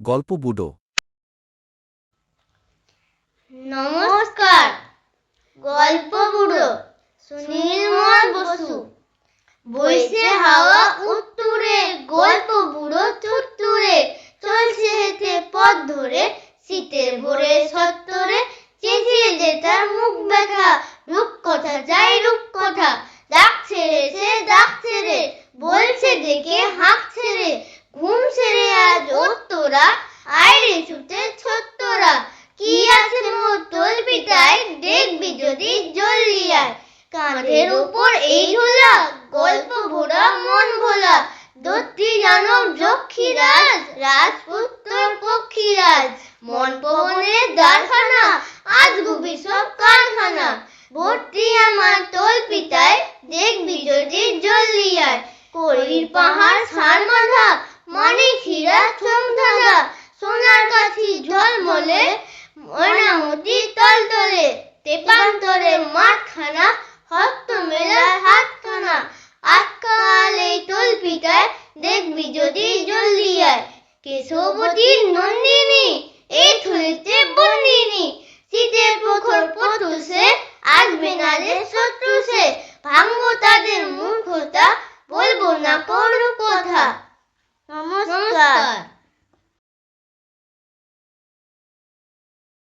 গল্প বুডো। নমস্কার, গল্প বুড়ো সুনীলময় বসু। বইছে হাওয়া উত্তুরে, গল্প বুড়ো তুত্তুরে চলছে হেঁটে পথ ধরে, শীতের ভোরে সত্তরে, চেঁচিয়ে যে তার মুখ ব্যথা রূপ কথা যাই রূপ কথা ডাক ছেড়েছে ডাক ছেড়ে বলছে ডেকে হাঁক ছেড়ে ঘুম ছেড়ে আজ ওর কি আছে পিটায়, দেখবি যদি কাঁধের উপর এই ঝোলা, গল্প ভোরা, মন ভোলা। দত্তি যক্ষীরাজ, রাজপুত্র পক্ষীরাজ। মন পবনের দ্বারখানা আজ গুবি সব কারখানা। ভর্তি আমার তোল পিতায় দেখবি যদি জলদি আয়। বনে অনামতি তল তলে তেপান তলে মাঠ খানা হস্ত মেলার হাতখানা। আজকাল এই তল পিটায়, দেখবি যদি জলদি আয়। কেশবতীর নন্দিনী, এই থলিতে বন্দিনী। শীতের প্রখর পথুষে আসবে না রে শত্রুষে ভাঙবো তাদের মুখ